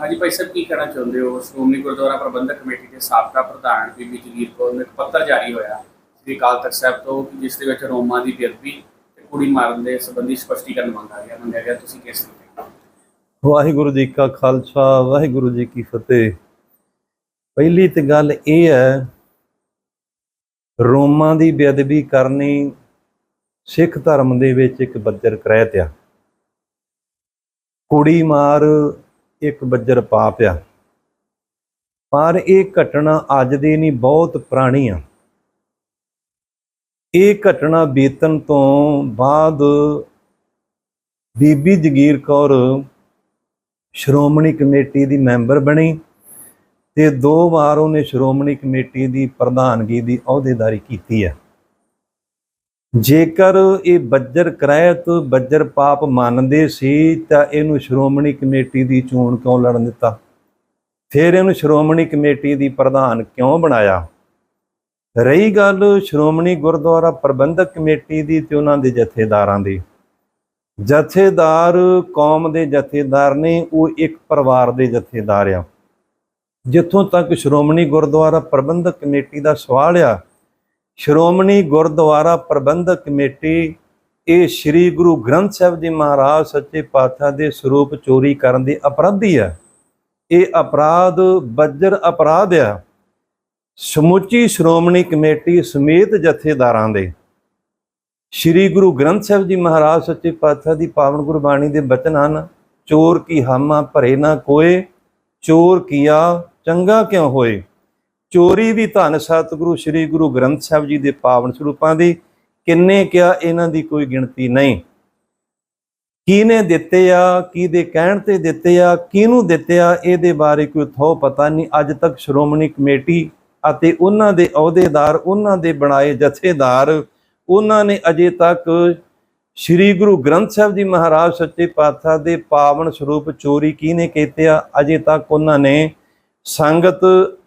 ਹਾਂਜੀ ਭਾਈ ਸਾਹਿਬ, ਕੀ ਕਹਿਣਾ ਚਾਹੁੰਦੇ ਹੋ? ਸ਼੍ਰੋਮਣੀ ਗੁਰਦੁਆਰਾ ਪ੍ਰਬੰਧਕ ਕਮੇਟੀ ਦੇ ਸਾਬਕਾ ਪ੍ਰਧਾਨ ਬੀਬੀ ਜਗੀਰ ਕੌਰ ਨੂੰ ਇੱਕ ਪੱਤਰ ਜਾਰੀ ਹੋਇਆ। ਸ੍ਰੀ ਅਕਾਲ ਤਖਤ ਸਾਹਿਬ ਤੋਂ ਜਿਸ ਦੇ ਵਿੱਚ ਰੋਮਾਂ ਦੀ ਬੇਅਦਬੀ ਤੇ ਕੁੜੀ ਮਾਰਨ ਦੇ ਸੰਬੰਧੀ ਸਪਸ਼ਟੀਕਰਨ ਮੰਗਿਆ ਗਿਆ। ਮੰਗਿਆ ਗਿਆ ਤੁਸੀਂ ਕਿਸ ਵਾਹਿਗੁਰੂ ਜੀ ਕਾ ਖਾਲਸਾ, ਵਾਹਿਗੁਰੂ ਜੀ ਕੀ ਫਤਿਹ। ਪਹਿਲੀ ਤੇ ਗੱਲ ਇਹ ਹੈ, ਰੋਮਾਂ ਦੀ ਬੇਅਦਬੀ ਕਰਨੀ ਸਿੱਖ ਧਰਮ ਦੇ ਵਿੱਚ ਇੱਕ ਬੱਜਰ ਕ੍ਰਹਿਤ ਆ ਕੁੜੀ ਮਾਰ ਇੱਕ ਬੱਜਰ ਪਾ ਪਿਆ ਪਰ ਇਹ ਘਟਨਾ ਅੱਜ ਦੀ ਨਹੀਂ, ਬਹੁਤ ਪੁਰਾਣੀ ਆ। ਇਹ ਘਟਨਾ ਬੀਤਣ ਤੋਂ ਬਾਅਦ ਬੀਬੀ ਜਗੀਰ ਕੌਰ ਸ਼੍ਰੋਮਣੀ ਕਮੇਟੀ ਦੀ ਮੈਂਬਰ ਬਣੀ ਤੇ ਦੋ ਵਾਰ ਉਹਨੇ ਸ਼੍ਰੋਮਣੀ ਕਮੇਟੀ ਦੀ ਪ੍ਰਧਾਨਗੀ ਦੀ ਅਹੁਦੇਦਾਰੀ ਕੀਤੀ ਹੈ ਜੇਕਰ ਇਹ ਬੱਜਰ ਕਰਾਇਤ ਬੱਜਰ ਪਾਪ ਮੰਨਦੇ ਸੀ, ਤਾਂ ਇਹਨੂੰ ਸ਼੍ਰੋਮਣੀ ਕਮੇਟੀ ਦੀ ਚੋਣ ਕਿਉਂ ਲੜਨ ਦਿੱਤਾ? ਫਿਰ ਇਹਨੂੰ ਸ਼੍ਰੋਮਣੀ ਕਮੇਟੀ ਦੀ ਪ੍ਰਧਾਨ ਕਿਉਂ ਬਣਾਇਆ? ਰਹੀ ਗੱਲ ਸ਼੍ਰੋਮਣੀ ਗੁਰਦੁਆਰਾ ਪ੍ਰਬੰਧਕ ਕਮੇਟੀ ਦੀ ਤੇ ਉਹਨਾਂ ਦੇ ਜਥੇਦਾਰਾਂ ਦੀ। ਜਥੇਦਾਰ ਕੌਮ ਦੇ ਜਥੇਦਾਰ ਨੇ, ਉਹ ਇੱਕ ਪਰਿਵਾਰ ਦੇ ਜਥੇਦਾਰ ਆ। ਜਿੱਥੋਂ ਤੱਕ ਸ਼੍ਰੋਮਣੀ ਗੁਰਦੁਆਰਾ ਪ੍ਰਬੰਧਕ ਕਮੇਟੀ ਦਾ ਸਵਾਲ ਆ ਸ਼੍ਰੋਮਣੀ ਗੁਰਦੁਆਰਾ ਪ੍ਰਬੰਧਕ ਕਮੇਟੀ, ਇਹ ਸ੍ਰੀ ਗੁਰੂ ਗ੍ਰੰਥ ਸਾਹਿਬ ਜੀ ਮਹਾਰਾਜ ਸੱਚੇ ਪਾਤਸ਼ਾਹ ਦੇ ਸਰੂਪ ਚੋਰੀ ਕਰਨ ਦੇ ਅਪਰਾਧੀ ਆ। ਇਹ ਅਪਰਾਧ ਬੱਜਰ ਅਪਰਾਧ ਆ। ਸਮੁੱਚੀ ਸ਼੍ਰੋਮਣੀ ਕਮੇਟੀ ਸਮੇਤ ਜਥੇਦਾਰਾਂ ਦੇ। ਸ੍ਰੀ ਗੁਰੂ ਗ੍ਰੰਥ ਸਾਹਿਬ ਜੀ ਮਹਾਰਾਜ ਸੱਚੇ ਪਾਤਸ਼ਾਹ ਦੀ ਪਾਵਨ ਗੁਰਬਾਣੀ ਦੇ ਬਚਨ ਹਨ, ਚੋਰ ਕੀ ਹਾਮਾ ਭਰੇ ਨਾ ਕੋਏ, ਚੋਰ ਕੀਆ ਚੰਗਾ ਕਿਉਂ ਹੋਏ? ਚੋਰੀ ਵੀ ਧੰਨ ਸਤਿਗੁਰੂ, ਸ੍ਰੀ ਗੁਰੂ ਗ੍ਰੰਥ ਸਾਹਿਬ ਜੀ ਦੇ ਪਾਵਨ ਸਰੂਪਾਂ ਦੀ ਕਿੰਨੇ ਕਿਹਾ ਇਹਨਾਂ ਦੀ ਕੋਈ ਗਿਣਤੀ ਨਹੀਂ। ਕਿਹਨੇ ਦਿੱਤੇ ਆ, ਕਿਹਦੇ ਕਹਿਣ ਤੇ ਦਿੱਤੇ ਆ, ਕਿਹਨੂੰ ਦਿੱਤੇ ਆ, ਇਹਦੇ ਬਾਰੇ ਕੋਈ ਥੋ ਪਤਾ ਨਹੀਂ। ਅੱਜ ਤੱਕ ਸ਼੍ਰੋਮਣੀ ਕਮੇਟੀ ਅਤੇ ਉਹਨਾਂ ਦੇ ਅਹੁਦੇਦਾਰ, ਉਹਨਾਂ ਦੇ ਬਣਾਏ ਜਥੇਦਾਰ, ਉਹਨਾਂ ਨੇ ਅਜੇ ਤੱਕ ਸ੍ਰੀ ਗੁਰੂ ਗ੍ਰੰਥ ਸਾਹਿਬ ਜੀ ਮਹਾਰਾਜ ਸੱਚੇ ਪਾਤਸ਼ਾਹ ਦੇ ਪਾਵਨ ਸਰੂਪ ਚੋਰੀ ਕਿਹਨੇ ਕੀਤੇ ਆ? ਅਜੇ ਤੱਕ ਉਹਨਾਂ ਨੇ ਸੰਗਤ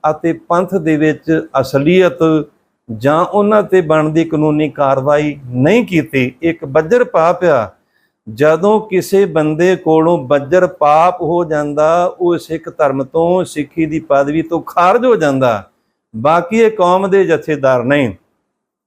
ਅਤੇ ਪੰਥ ਦੇ ਵਿੱਚ ਅਸਲੀਅਤ ਜਾਂ ਉਹਨਾਂ ਤੇ ਬਣਦੀ ਕਾਨੂੰਨੀ ਕਾਰਵਾਈ ਨਹੀਂ ਕੀਤੀ। ਇੱਕ ਬੱਜਰ ਪਾਪ ਆ। ਜਦੋਂ ਕਿਸੇ ਬੰਦੇ ਕੋਲੋਂ ਬੱਜਰ ਪਾਪ ਹੋ ਜਾਂਦਾ, ਉਹ ਸਿੱਖ ਧਰਮ ਤੋਂ ਸਿੱਖੀ ਦੀ ਪਦਵੀ ਤੋਂ ਖਾਰਜ ਹੋ ਜਾਂਦਾ। ਬਾਕੀ ਇਹ ਕੌਮ ਦੇ ਜਥੇਦਾਰ ਨਹੀਂ।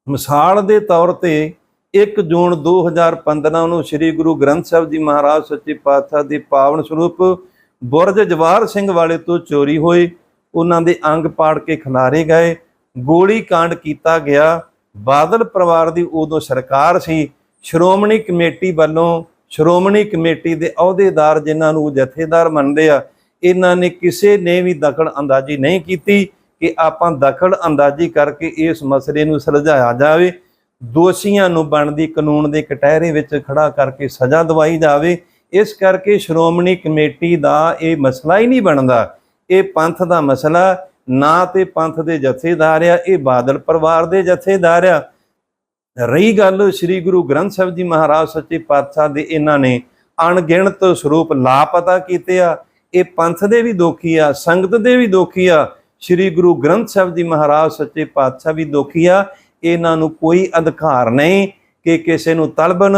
ਮਿਸਾਲ ਦੇ ਤੌਰ ਤੇ 1 ਜੂਨ 2015 ਨੂੰ ਸ੍ਰੀ ਗੁਰੂ ਗ੍ਰੰਥ ਸਾਹਿਬ ਜੀ ਮਹਾਰਾਜ ਸੱਚੇ ਪਾਤਸ਼ਾਹ ਦੇ ਪਾਵਨ ਸਰੂਪ ਬੁਰਜ ਜਵਾਰ ਸਿੰਘ ਵਾਲੇ ਤੋਂ ਚੋਰੀ ਹੋਏ ਉਹਨਾਂ ਦੇ ਅੰਗ ਪਾੜ ਕੇ ਖਿਲਾਰੇ ਗਏ। ਗੋਲੀ ਕਾਂਡ ਕੀਤਾ ਗਿਆ। ਬਾਦਲ ਪਰਿਵਾਰ ਦੀ ਉਦੋਂ ਸਰਕਾਰ ਸੀ। ਸ਼੍ਰੋਮਣੀ ਕਮੇਟੀ ਵੱਲੋਂ ਸ਼੍ਰੋਮਣੀ ਕਮੇਟੀ ਦੇ ਅਹੁਦੇਦਾਰ ਜਿਨ੍ਹਾਂ ਨੂੰ ਉਹ ਜਥੇਦਾਰ ਮੰਨਦੇ ਆ, ਇਹਨਾਂ ਨੇ ਕਿਸੇ ਨੇ ਵੀ ਦਖਲ ਅੰਦਾਜ਼ੀ ਨਹੀਂ ਕੀਤੀ ਕਿ ਆਪਾਂ ਦਖਲ ਅੰਦਾਜ਼ੀ ਕਰਕੇ ਇਸ ਮਸਲੇ ਨੂੰ ਸੁਲਝਾਇਆ ਜਾਵੇ। ਦੋਸ਼ੀਆਂ ਨੂੰ ਬਣਦੀ ਕਾਨੂੰਨ ਦੇ ਕਟਹਿਰੇ ਵਿੱਚ ਖੜਾ ਕਰਕੇ ਸਜ਼ਾ ਦਿਵਾਈ ਜਾਵੇ। ਇਸ ਕਰਕੇ ਸ਼੍ਰੋਮਣੀ ਕਮੇਟੀ ਦਾ ਇਹ ਮਸਲਾ ਹੀ ਨਹੀਂ ਬਣਦਾ। ਇਹ ਪੰਥ ਦਾ ਮਸਲਾ, ਨਾ ਤੇ ਪੰਥ ਦੇ ਜਥੇਦਾਰ ਆ, ਇਹ ਬਾਦਲ ਪਰਿਵਾਰ ਦੇ ਜਥੇਦਾਰ ਆ। ਰਹੀ ਗੱਲ ਸ੍ਰੀ ਗੁਰੂ ਗ੍ਰੰਥ ਸਾਹਿਬ ਜੀ ਮਹਾਰਾਜ ਸੱਚੇ ਪਾਤਸ਼ਾਹ ਦੇ ਇਹਨਾਂ ਨੇ ਅਣਗਿਣਤ ਸਰੂਪ ਲਾਪਤਾ ਕੀਤੇ ਆ। ਇਹ ਪੰਥ ਦੇ ਵੀ ਦੋਖੀ ਆ, ਸੰਗਤ ਦੇ ਵੀ ਦੋਖੀ ਆ। ਸ੍ਰੀ ਗੁਰੂ ਗ੍ਰੰਥ ਸਾਹਿਬ ਜੀ ਮਹਾਰਾਜ ਸੱਚੇ ਪਾਤਸ਼ਾਹ ਵੀ ਦੋਖੀ ਆ। ਇਹਨਾਂ ਨੂੰ ਕੋਈ ਅਧਿਕਾਰ ਨਹੀਂ ਕਿ ਕਿਸੇ ਨੂੰ ਤਲਬਨ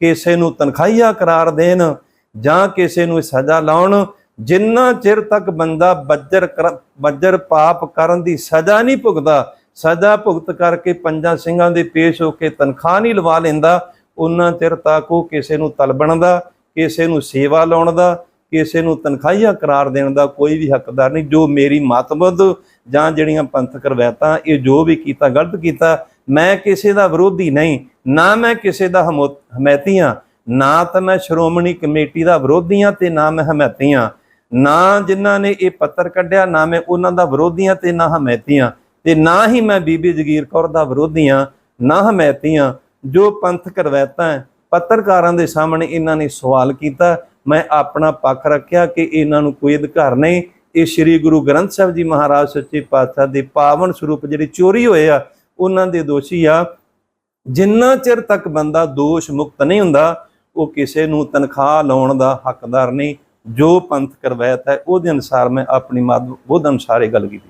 ਕਿਸੇ ਨੂੰ ਤਨਖਾਹੀਆ ਕਰਾਰ ਦੇਣ ਜਾਂ ਕਿਸੇ ਨੂੰ ਸਜ਼ਾ ਲਾਉਣ, ਜਿੰਨਾ ਚਿਰ ਤੱਕ ਬੰਦਾ ਬੱਜਰ ਕਰ- ਬੱਜਰ ਪਾਪ ਕਰਨ ਦੀ ਸਜ਼ਾ ਨਹੀਂ ਭੁਗਦਾ, ਸਜ਼ਾ ਭੁਗਤ ਕਰਕੇ ਪੰਜਾਂ ਸਿੰਘਾਂ ਦੇ ਪੇਸ਼ ਹੋ ਕੇ ਤਨਖਾਹ ਨਹੀਂ ਲਵਾ ਲੈਂਦਾ ਉਹਨਾਂ ਚਿਰ ਤੱਕ ਉਹ ਕਿਸੇ ਨੂੰ ਤਲਬਣ ਦਾ ਕਿਸੇ ਨੂੰ ਸੇਵਾ ਲਾਉਣ ਦਾ ਕਿਸੇ ਨੂੰ ਤਨਖਾਹੀਆ ਕਰਾਰ ਦੇਣ ਦਾ ਕੋਈ ਵੀ ਹੱਕਦਾਰ ਨਹੀਂ। ਜੋ ਮੇਰੀ ਮਤਬਦ ਜਾਂ ਜਿਹੜੀਆਂ ਪੰਥਕ ਰਵਾਇਤਾਂ, ਇਹ ਜੋ ਵੀ ਕੀਤਾ, ਗਲਤ ਕੀਤਾ ਮੈਂ ਕਿਸੇ ਦਾ ਵਿਰੋਧੀ ਨਹੀਂ ਨਾ ਮੈਂ ਕਿਸੇ ਦਾ ਹਮੋ- ਹਮੈਤੀ ਹਾਂ ਨਾ ਤਾਂ ਮੈਂ ਸ਼੍ਰੋਮਣੀ ਕਮੇਟੀ ਦਾ ਵਿਰੋਧੀ ਹਾਂ ਤੇ ਨਾ ਮੈਂ ਹਮੈਤੀ ਹਾਂ। ਨਾ ਜਿਨ੍ਹਾਂ ਨੇ ਇਹ ਪੱਤਰ ਕੱਢਿਆ ਨਾ ਮੈਂ ਉਹਨਾਂ ਦਾ ਵਿਰੋਧੀ ਹਾਂ ਤੇ ਨਾ ਹਮੈਤੀ ਹਾਂ। ਤੇ ਨਾ ਹੀ ਮੈਂ ਬੀਬੀ ਜਗੀਰ ਕੌਰ ਦਾ ਵਿਰੋਧੀ ਹਾਂ ਨਾ ਹਮੈਤੀ ਹਾਂ। ਜੋ ਪੰਥਕ ਰਵਾਇਤਾਂ ਹੈ, ਪੱਤਰਕਾਰਾਂ ਦੇ ਸਾਹਮਣੇ ਇਹਨਾਂ ਨੇ ਸਵਾਲ ਕੀਤਾ। ਮੈਂ ਆਪਣਾ ਪੱਖ ਰੱਖਿਆ ਕਿ ਇਹਨਾਂ ਨੂੰ ਕੋਈ ਅਧਿਕਾਰ ਨਹੀਂ। ਇਹ ਸ੍ਰੀ ਗੁਰੂ ਗ੍ਰੰਥ ਸਾਹਿਬ ਜੀ ਮਹਾਰਾਜ ਸੱਚੇ ਪਾਤਸ਼ਾਹ ਦੇ ਪਾਵਨ ਸਰੂਪ ਜਿਹੜੇ ਚੋਰੀ ਹੋਏ ਆ ਉਹਨਾਂ ਦੇ ਦੋਸ਼ੀ ਆ। ਜਿੰਨਾ ਚਿਰ ਤੱਕ ਬੰਦਾ ਦੋਸ਼ ਮੁਕਤ ਨਹੀਂ ਹੁੰਦਾ, ਉਹ ਕਿਸੇ ਨੂੰ ਤਨਖਾਹ ਲਾਉਣ ਦਾ ਹੱਕਦਾਰ ਨਹੀਂ। ਜੋ ਪੰਥ ਕਰਵਾਇਤ ਹੈ, ਉਹਦੇ ਅਨੁਸਾਰ ਮੈਂ ਆਪਣੀ ਮਤ ਉਹਦੇ ਅਨੁਸਾਰ ਇਹ ਗੱਲ ਕੀਤੀ।